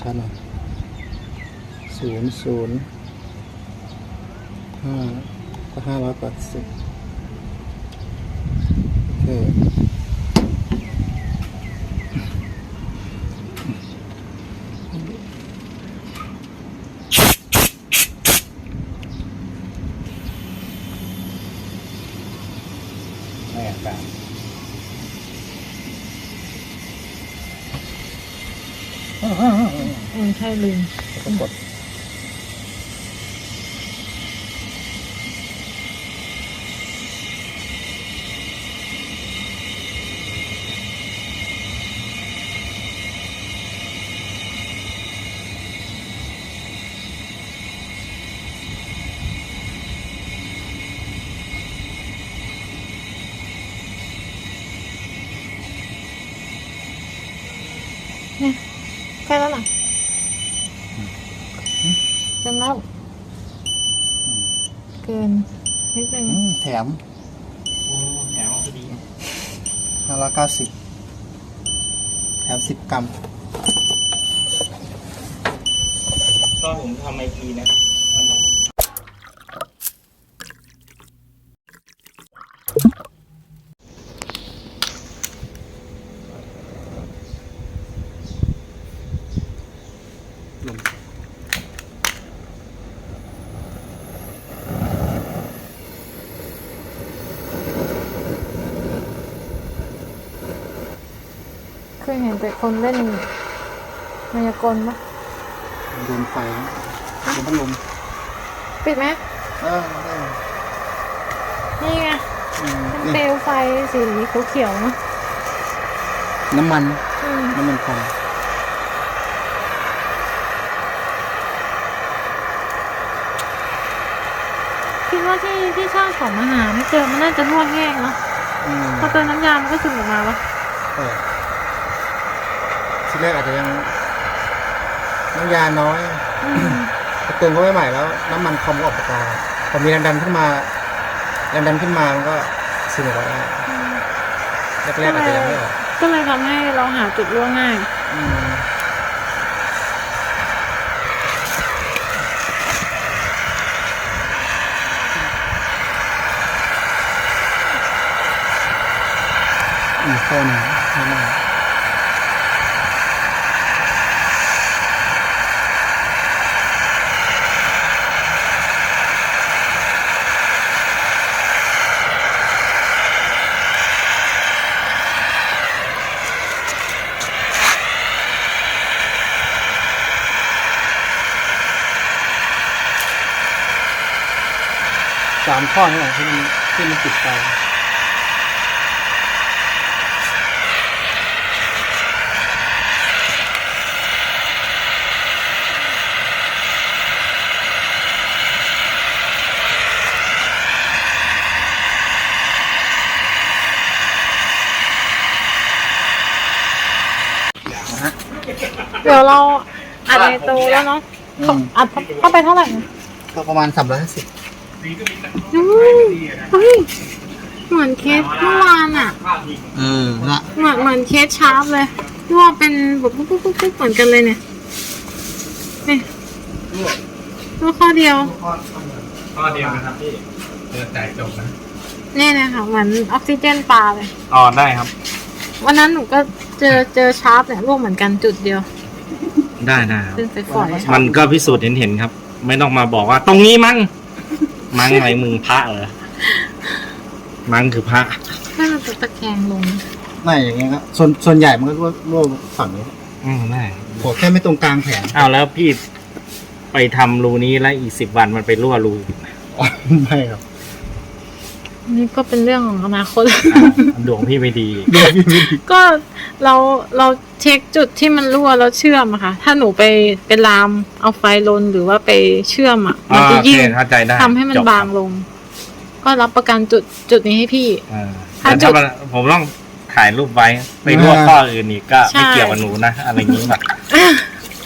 ชัดหน่อยศูนย์ศูนย์ห้าก็ห้าร้อยแปดสิบโอเคไม่อากา อืมใช่ลืมก็กด ใกล้แล้วล่ะเต็ม แล้ว เกินนิดนึงอืมแถมโอ้แถมเอาพอดีห้าร้อยเก้าสิบแถมสิบกรัม ตอนผมทำไอทีนะ เคยเห็นแต่คนเล่นมายากลปะโดนไฟนะโดนพัดลมปิดไหมเออได้นี่ไงอืมเป็นนี่เปลวไฟสีเขียวๆเนอะน้ำมัน อืมน้ำมันไฟคิดว่าที่ที่ช่างของมาหาไม่เจอมันน่าจะรั่วแห้งเนาะอืมพอเติมน้ำยามันก็ซึมออกมาปะเออ ที่แรกอาจจะยังน้ำยาน้อยอืมพอเติมเข้าไปใหม่แล้ว น้ำมันคอมก็ออกจากกาพอมีแรงดันขึ้นมาแรงดันขึ้นมามันก็ซึมออกมาได้แรกๆอาจจะยังไม่ออกก็เลยทำให้เราหาจุดรั่วง่ายอืมอีกคนไม่าสามข้อนี่แหละที่มันที่มันติดไปเดี๋ยวเราอัดในโตแล้วเนาะอืมอัดเข้าไปเท่าไหร่นะก็ประมาณสามร้อยห้าสิบอืม เฮ้ยเหมือนเคสเมื่อวานอะเออละเหมือนเหมือนเคสชาร์ปเลยที่ว่าเป็นแบบปุ๊บปุ๊บปุ๊บปุ๊บเหมือนกันเลยเนี่ยนี่ตัวข้อเดียวข้อเดียวนะครับพี่เจอแตกจบนะเนี่ยนะคะเหมือนออกซิเจนปลาเลยอ๋อได้ครับ วันนั้นหนูก็เจอเจอชาร์ปเนี่ยร่วงเหมือนกันจุดเดียวได้ได้ครับเป็นไฟฝอยมันก็พิสูจน์เห็นเห็นๆครับ ไม่ต้องมาบอกว่าตรงนี้มั้ง มั้งอะไรมึงพระเหรอ มั้งคือพระ ถ้าเราจะตะแคงลง ไม่อย่างเงี้ยครับส่วนส่วนใหญ่มันก็รั่วรั่วฝั่งนี้อืมได้ขอแค่ไม่ตรงกลางแผงอ้าวแล้วพี่ไปทำรูนี้แล้วอีกสิบวันมันไปรั่วรูอีกอ๋อไม่ครับ นี่ก็เป็นเรื่องของอนาคตอ่าดวงพี่ไม่ดี ก็เราเราเช็คจุดที่มันรั่วแล้วเชื่อมอะค่ะ ถ้าหนูไปเป็นลามเอาไฟลนหรือว่าไปเชื่อมอะมันจะอ่าโอเคยิ่งเข้าใจได้ทำให้มันจครับางลง ก็รับประกันจุดจุดนี้ให้พี่อ่าถ้าแต่จุถ้าดมันผมต้องถ่ายรูปไว้ไปรั่วข้ออื่นอีกก็ใช่ไม่เกี่ยวกับหนูนะอะไรอย่างนี้แบบ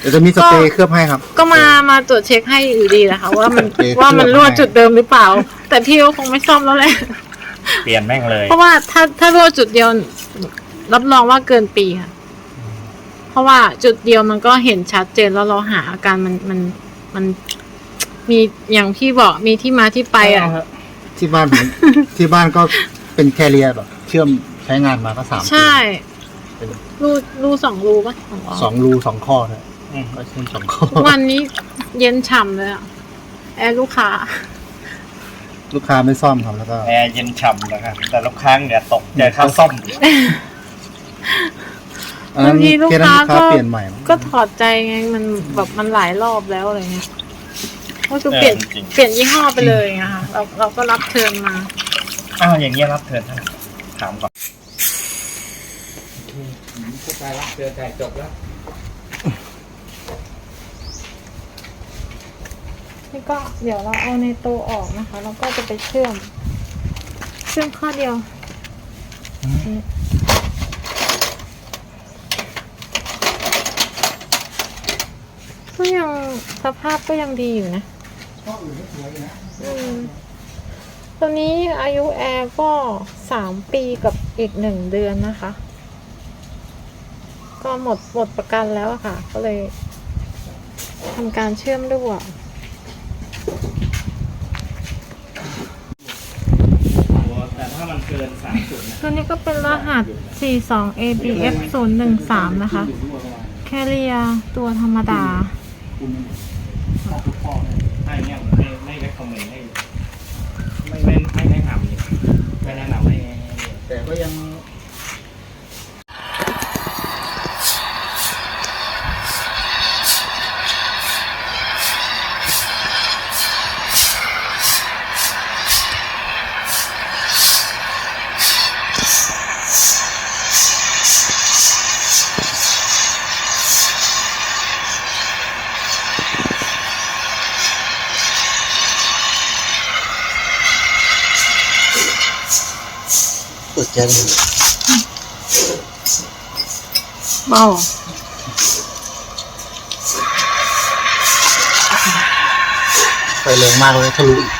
เดี๋ยวจะมีสเปรย์เคลือบให้ครับ ก็มามาตรวจเช็คให้อยู่ดีนะคะ ว่ามันโอเค ว่ามันรั่วเคลือบให้จุดเดิมหรือเปล่า แต่พี่ก็คงไม่ซ่อมแล้วแหละ เปลี่ยนแม่งเลย เพราะว่าถ้าถ้ารั่วจุดเดียวรับรองว่าเกินปีค่ะ เพราะว่าจุดเดียวมันก็เห็นชัดเจนแล้วเราหาอาการมันมันมันมีอย่างที่บอกมีที่มาที่ไปอะ ที่บ้านผม ที่บ้านก็เป็นแคเรียแบบเชื่อมใช้งานมาก็สามปี ใช่ เป็น รูรูสองรูปะสองสองรูสองข้อเลยอืม ก็เชื่อมสองข้อวันนี้เย็นฉ่ำเลยอะ แอร์ลูกค้า ลูกค้าไม่ซ่อมครับแล้วก็แอร์เย็นฉ่ำนะครับแต่ลูกค้าเนี่ยตกใจค่าซ่อมอันนั้นบางทีลูกเคสนั้นค้าลูกค้าก็เปลี่ยนใหม่มั้งก็ถอดใจไงมันแบบมันหลายรอบแล้วอะไรเงี้ยก็คือเปลี่ยนเออจริงๆเปลี่ยนยี่ห้อไปเลยอะค่ะเราเราก็รับเทิร์นมาอ้าวอย่างเงี้ยรับเทิร์นเท่าไหร่ถามก่อนเข้าใจแล้วเจอใจจบแล้ว นี่ก็เดี๋ยวเราเอาในโตออกนะคะ แล้วก็จะไปเชื่อม เชื่อมข้อเดียวก็ยังสภาพก็ยังดีอยู่นะอตัวนี้อายุแอร์ก็สามปีกับอีกหนึ่งเดือนนะคะ ก็หมดหมดประกันแล้วอะค่ะ ก็เลยทำการเชื่อมด้วย แต่ถ้ามันเกินสามจุดนะ ตัวนี้ก็เป็นรหัส 42 ABF 013 นะคะ แคเรียตัวธรรมดาถ้อย่างเนี่ยไม่ไม่ได้คอมเมนต์ให้ไม่ไม่ไม่แนะนำเลยไม่แนะนำให้ให้ให้แต่ก็ยัง เปิดแก๊สเลยเบาไฟแรงมากเลยทะลุอีก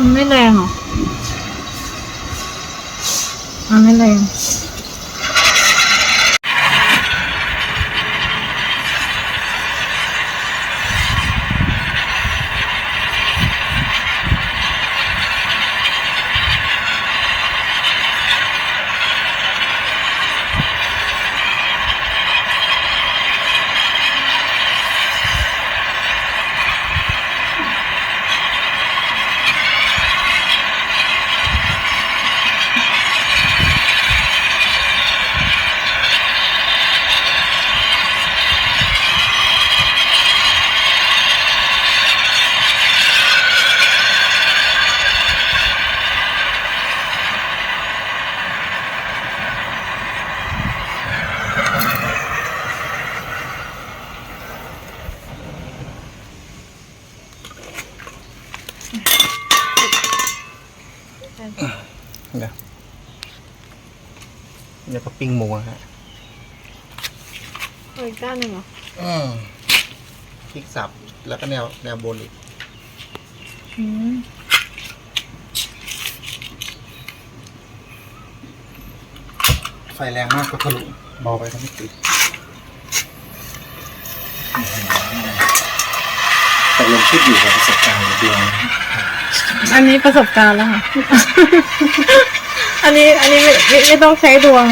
มันไม่แรงเหรอ มันไม่แรง เดี๋ยวเดี๋ยวก็ปิ้งหมูนะฮะ เอาอีกด้านหนึ่งเหรออืมพริกสับแล้วก็แนวแนวบนอีก อืมไฟแรงมากก็ทะลุเบาไปก็ไม่ติดตกลงคิดอยู่กับประสบการณ์ดวงอันนี้ประสบการณ์แล้วค่ะ อันนี้อันนี้ไม่ไม่ไม่ต้องใช้ดวง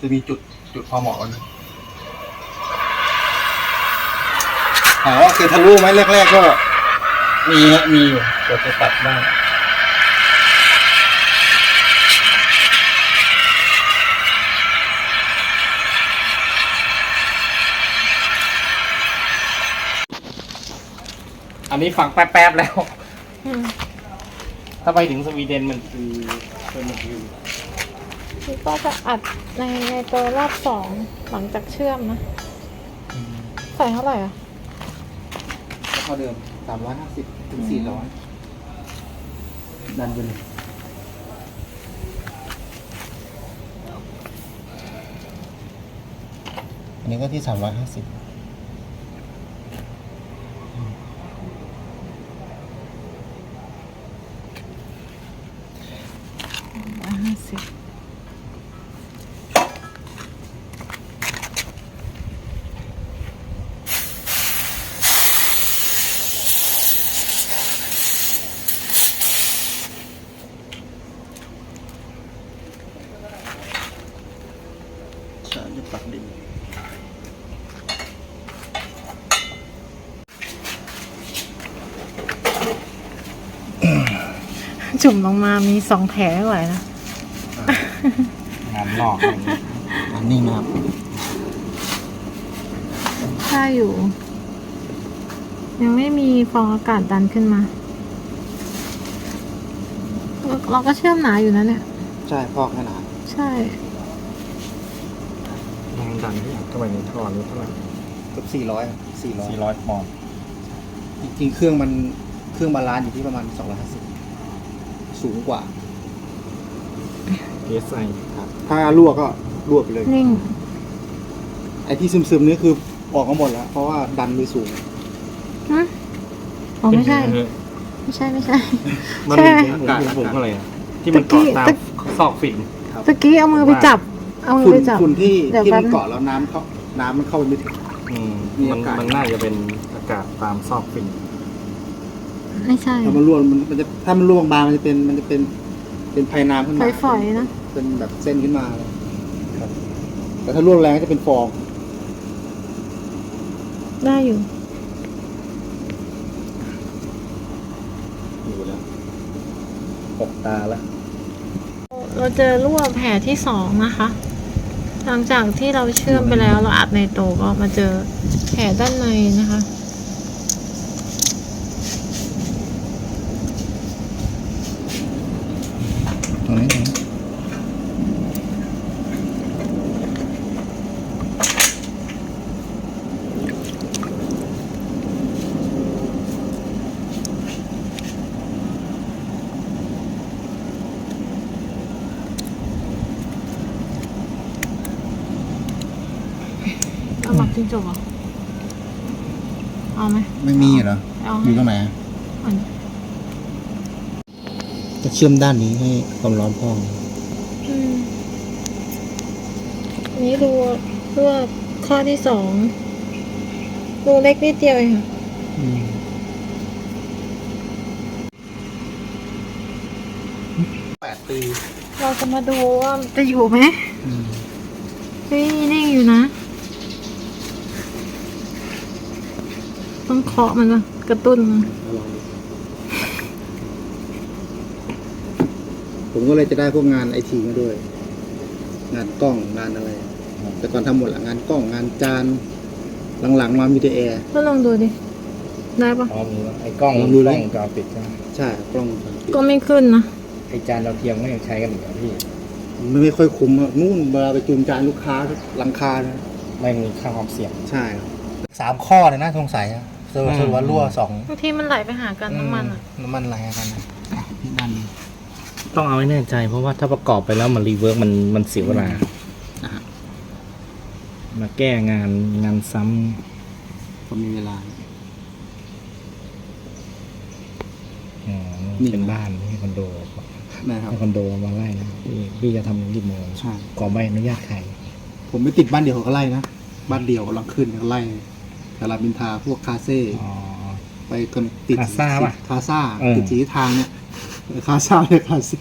จะมีจุดจุดพอเหมาะกันถามว่าเคยทะลุไหมแรก ๆ ก็ มีฮะมีอยู่กว่าจะตัดได้อันนี้ฟังแป๊บๆแล้วอืมถ้าไปถึงสวีเดนมันคือเป็นมันคือ นี่ก็จะอัดในในตัวรอบสองหลังจากเชื่อมนะ ใส่เท่าไหร่อะเท่าเดิมสามร้อยห้าสิบถึงสี่ร้อยดันไปเลยอันนี้ก็ที่สามร้อยห้าสิบ ร้อยห้าสิบ จุ่มลงมามีสองแผลไม่ไหวนะงานลอกอะไรอย่างเงี้ยอันนี้นะครับถ้าอยู่ ยังไม่มีฟองอากาศดันขึ้นมา เราเราก็เชื่อมหนาอยู่นะเนี่ย ใช่พอกขนาด ใช่แรงดันที่อัดเข้าไปในท่อนี้เท่าไหร่เกือบสี่ร้อยสี่ร้อยสี่ร้อยปอนด์จริงๆเครื่องมันเครื่องบาลานซ์อยู่ที่ประมาณสองร้อยห้าสิบสูงกว่าเอสไอครับ ถ้ารั่วก็รั่วไปเลย นิ่ง ไอ้ที่ซึมๆนี่คือออกมาหมดแล้ว เพราะว่าดันไปสูง ฮะ อ๋อ ไม่ใช่ไม่ใช่ ไม่ใช่ มันใช่มีอากาศผมอะไรอะที่มันเกาะตามตะซอกฝิ่น ตะกี้เอามือไปจับ เอามือฝุ่นไปจับ ฝุ่นที่เดี๋ยวที่แป๊มับนเกาะแล้วน้ำเข้าน้ำมันเข้าไปไม่ถึง อืมมีมันอากาศ มันน่าจะเป็นอากาศตามซอกฝิ่นไม่ใช่ถ้ามันรั่วมันมันจะถ้ามันรั่วบางๆมันจะเป็นมันจะเป็นเป็นไพน้ำขึ้นมาฝอยๆนะ เป็นแบบเส้นขึ้นมาเลยครับแต่ถ้ารั่วแรงก็จะเป็นฟองได้อยู่ อยู่แล้วหกตาแล้วเราเจอรั่วแผลที่สองนะคะ หลังจากที่เราเชื่อมไปแล้วเราอัดในโตก็มาเจอแผลด้านในนะคะ ตรงนี้ตรงนี้ เอาหมัก จิ้งจกเหรอเอาไหมไม่มีเหรอ เอาอยู่ตรงไหนอะอันจะเชื่อมด้านนี้ให้ความร้อนพองอืมอันนี้ดูเพื่อข้อที่สองดูเล็กนิดเดียวเองค่ะแปดปีเราจะมาดูว่ามันจะอยู่ไหมเฮ้ยนิ่งอยู่นะ ต้องเคาะมันก่อนกระตุ้นมันผมก็เลยจะได้พวกงานไอทีมาด้วย งานกล้องงานอะไร แต่ก่อนทำหมดละงานกล้องงานจาน หลังๆมามีแต่แอร์ ก็ลองดูดิ ได้ปะอ๋อมีไอ้กล้องลองดูดิกล้องจอปิดใช่ไหมใช่ กล้องวงจรปิดก็ไม่ขึ้นนะ ไอ้จานเราวเทียมก็ยังใช้กันอยู่อะพี่มันไม่ค่อยคุ้มอะนู่นเวลาไปจูนจานลูกค้าหลังคานะไม่มีค่าความเสี่ยงใช่ครับ สามข้อเลยนะสงสัยอะ สรุปอืมสรุปว่ารั่วสองบางทีมันไหลไปหากันน้ำมันอะน้ำมันไหลกันนะอะที่ด้านนี้ต้องเอาให้แน่ใจ เพราะว่าถ้าประกอบไปแล้วมันรีเวิร์กมันมันเสียเวลา นะฮะมาแก้งานงานซ้พอมีเวลาำอ๋อนี่ เป็นบ้านไม่ใช่คอนโดนะครับถ้าคอนโดมาไล่นะพี่พี่จะทำกี่โมงใช่ ขอใบอนุญาตใครผมไม่ติดบ้านเดียวเขาก็ไล่นะ บ้านเดียวกำลังขึ้นเขาไล่แต่ลาบินทาพวกคาเซ่อ๋อ ไปกันติดคาซ่าป่ะคาซ่าเออ ติดสีทางเนี่ยคาซ่าเนี่ยคาเซ่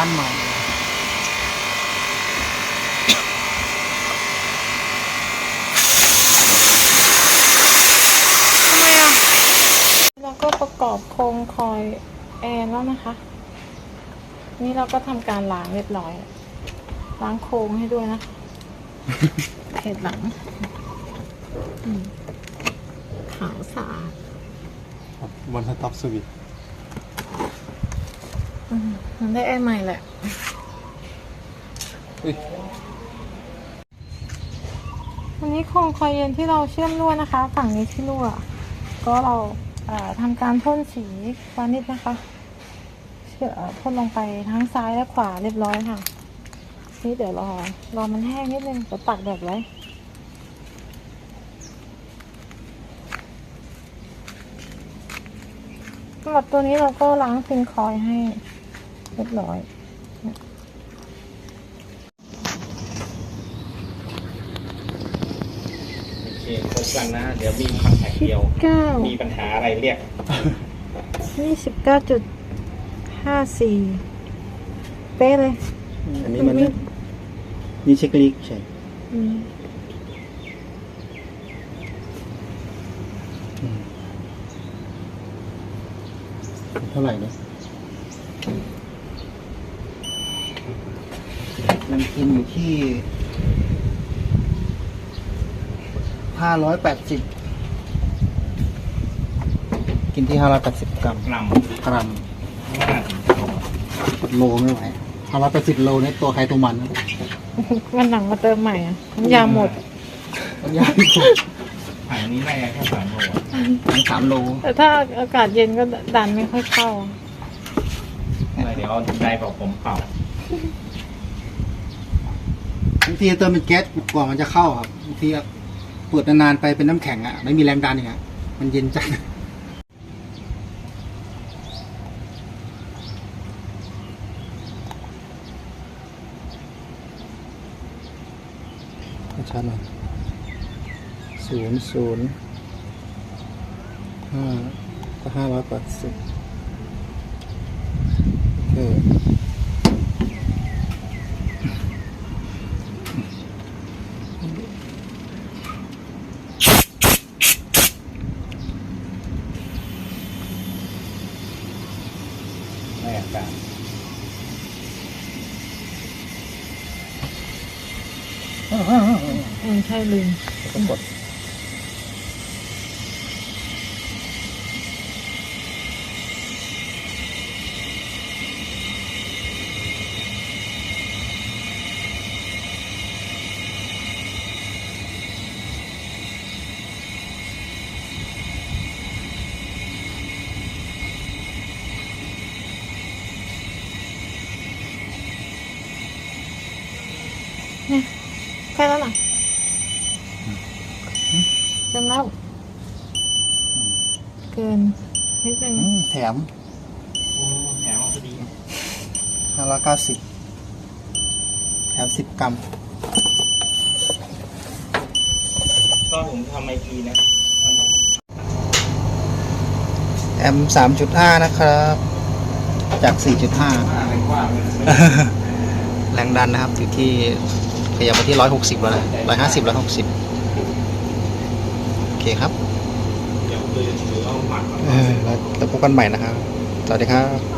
านใหม่ทำไมอะเราก็ประกอบโครงคอยแอนแล้วนะคะ นี่เราก็ทำการล้างเรียบร้อย ล้างโครงให้ด้วยนะคะเห็ดหลังอืมขาวสะอาด วันสต็อปสวิตอื มมันได้แอร์ใหม่แหละอุ้ยอันนี้โครงคอยเย็นที่เราเชื่อมรั่วนะคะ ฝั่งนี้ที่รั่ว ก็เราเอ่อทำการพ่นสีวานิชนะคะเชื่อเอ่อพ่นลงไปทั้งซ้ายและขวาเรียบร้อยค่ะนี่เดี๋ยวรอรอมันแห้งนิดนึงเดี๋ยวตักแดดไว้สำหรับตัวนี้เราก็ล้างฟินคอยให้ เรียบร้อยโอเคครบกันนะ เดี๋ยวมีคอนแทคเดียว เก้ามีปัญหาอะไรเรียกยี่สิบเก้าจุดห้าสี่เป๊ะเลย อันนี้มัน นี่เช็คลิกใช่ อืมเท่าไหร่เนี่ยมัน กินอยู่ที่ห้าร้อยแปดสิบกินที่ห้าร้อยแปดสิบกรัมกรัมกรัมโลไม่ไหวห้าร้อยแปดสิบโลเนี่ยตัวใครตัวมันนะวันหลังมาเติมใหม่อะน้ำยาหมดมันยากที่สุดถังนี้ได้แค่สามโลอะทั้งสามโล แต่ถ้าอากาศเย็นก็ดันไม่ค่อยเข้า เดี๋ยวได้บอกผมเป่าบาง ทีเติมเป็นแก๊สกว่ามันจะเข้าครับบางทีเปิดนานๆไปเป็นน้ำแข็งอะไม่มีแรงดันอย่างเงี้ยมันเย็นจัดชัดหน่อยศูนย์ศูนย์ห้าก็ห้าร้อยแปดสิบโอเค ได้อากาศ อืมใช่ลืมก็กด ใกล้แล้วน่ะเต็มแล้วเกินนิดนึง อืม แถมโอ้แถมเอาพอดีห้าร้อยเก้าสิบแถมสิบกรัมก็ผมทำไอทีนะ มันต้องแอมสามจุดห้านะครับ จากสี่จุดห้าอะไรกว่าเลยแรงดันนะครับอยู่ที่ขยับมาที่ร้อยหกสิบแล้วนะร้อยห้าสิบร้อยหกสิบโอเคครับ เออเอาหมักก่อนเออแล้วแล้วพบกันใหม่นะครับ สวัสดีครับ